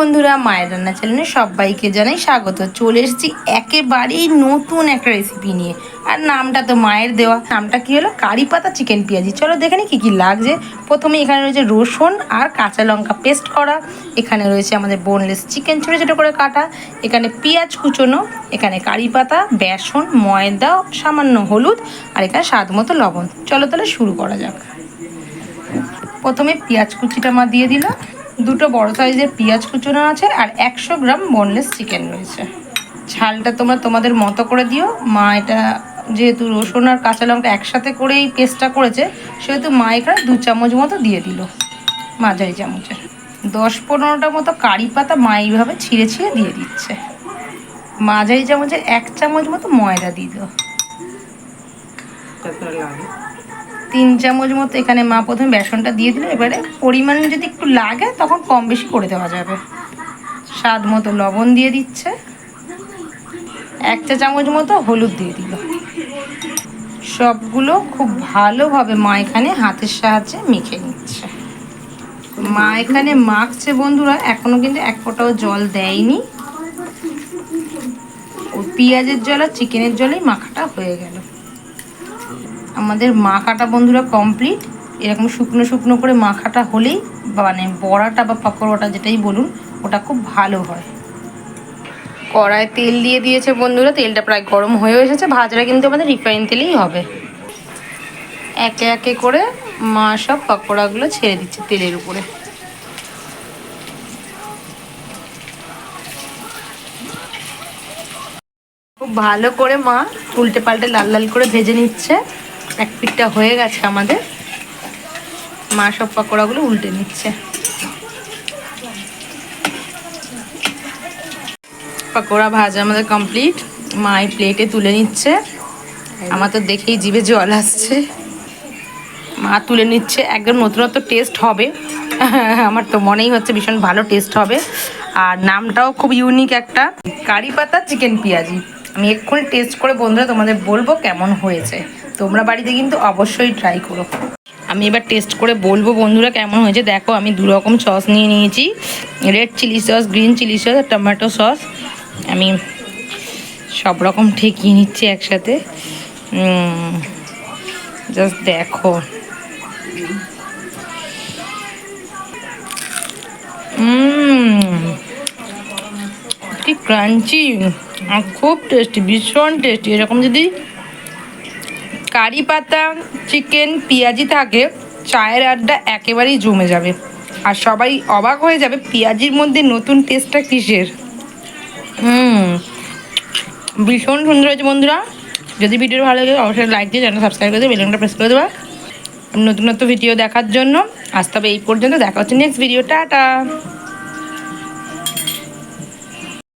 বন্ধুরা, মায়ের রান্না চ্যানেলে সবাইকে জানাই স্বাগত। চলে এসেছি একেবারেই নতুন একটা রেসিপি নিয়ে। আর নামটা তো মায়ের দেওয়া। নামটা কি হলো? কারি পাতা চিকেন পেঁয়াজি। চলো দেখে নি কী কী লাগছে। প্রথমে এখানে রয়েছে রসুন আর কাঁচা লঙ্কা পেস্ট করা। এখানে রয়েছে আমাদের বোনলেস চিকেন ছোটো ছোটো করে কাটা। এখানে পেঁয়াজ কুচোনো। এখানে কারি পাতা, বেসন, ময়দা, সামান্য হলুদ আর এখানে স্বাদ মতো লবণ। চলো তাহলে শুরু করা যাক। প্রথমে পেঁয়াজ কুচিটা মা দিয়ে দিলাম দুটো বড় সাইজের পেঁয়াজ কুচোনো আছে আর একশো গ্রাম বোনলেস চিকেন রয়েছে। ঝালটা তোমরা তোমাদের মতো করে দিও। মা এটা যেহেতু রসুন আর কাঁচা লঙ্কা একসাথে করেই পেস্টটা করেছে, সেহেতু মা এখানে দু চামচ মতো দিয়ে দিল, মাঝারি চামচে দশ পনেরোটা মতো কারি পাতা মা এইভাবে ছিঁড়ে ছিঁড়ে দিয়ে দিচ্ছে। মাঝারি চামচের এক চামচ মতো ময়দা দিয়ে দিল তিন চামচ মতো এখানে মা প্রথমে বেসনটা দিয়ে দিল, এবারে পরিমাণ যদি একটু লাগে তখন কম বেশি করে দেওয়া যাবে। স্বাদ মতো লবণ দিয়ে দিচ্ছে। এক চা চামচ মতো হলুদ দিয়ে দিল। সবগুলো খুব ভালোভাবে মা এখানে হাতের সাহায্যে মেখে নিচ্ছে। মা এখানে মাখছে বন্ধুরা, এখনও কিন্তু এক ফোঁটাও জল দেয়নি। ও পেঁয়াজের জল আর চিকেনের জলেই মাখাটা হয়ে গেল। আমাদের মাখাটা বন্ধুরা কমপ্লিট এরকম শুকনো শুকনো করে মাখাটা হলেই মানে বড়াটা বা পাকোড়াটা যেটাই বলুন, ওটা খুব ভালো হয়। কড়ায় তেল দিয়ে দিয়েছে বন্ধুরা, তেলটা প্রায় গরম হয়ে এসেছে ভাজরা কিন্তু আমাদের রিফাইন তেলেই হবে। একে একে করে মা সব পাকোড়াগুলো ছেড়ে দিচ্ছে তেলের উপরে। খুব ভালো করে মা উল্টে পাল্টে লাল লাল করে ভেজে নিচ্ছে। এক পিঠটা হয়ে গেছে আমাদের। মা সব পাকোড়াগুলো উল্টে নিচ্ছে। পাকোড়া ভাজা আমাদের কমপ্লিট মা এই প্লেটে তুলে নিচ্ছে। আমার তো দেখেই জিভে জল আসছে। মা তুলে নিচ্ছে। একদম নতুনত্ব টেস্ট হবে। আমার তো মনেই হচ্ছে ভীষণ ভালো টেস্ট হবে। আর নামটাও খুব ইউনিক একটা। কারি পাতা চিকেন পেঁয়াজি। আমি এক্ষুনি টেস্ট করে বন্ধুরা তোমাদের বলব কেমন হয়েছে। তোমরা বাড়িতে কিন্তু অবশ্যই ট্রাই করো। আমি এবার টেস্ট করে বলব বন্ধুরা কেমন হয়েছে। দেখো, আমি দু রকম সস নিয়ে নিয়েছি। Red chilli sauce green chilli sauce আর টমেটো সস আমি সব রকম ঠেকিয়ে নিচ্ছি একসাথে। জাস্ট দেখো। কি ক্রাঞ্চি খুব টেস্টি ভীষণ টেস্টি এরকম যদি কারি পাতা চিকেন পেঁয়াজি থাকে, চায়ের আড্ডা একেবারেই জমে যাবে। আর সবাই অবাক হয়ে যাবে, পেঁয়াজির মধ্যে নতুন টেস্টটা কিসের? হুম। ভীষণ সুন্দর হয়েছে বন্ধুরা। যদি ভিডিও ভালো লাগে, অবশ্যই লাইক দিয়ে চ্যানেল সাবস্ক্রাইব করে দেবে বেলনটা প্রেস করে দেবা। নতুন নতুন ভিডিও দেখার জন্য। আসতে হবে এই পর্যন্ত, দেখা হচ্ছে নেক্সট ভিডিও টাটা।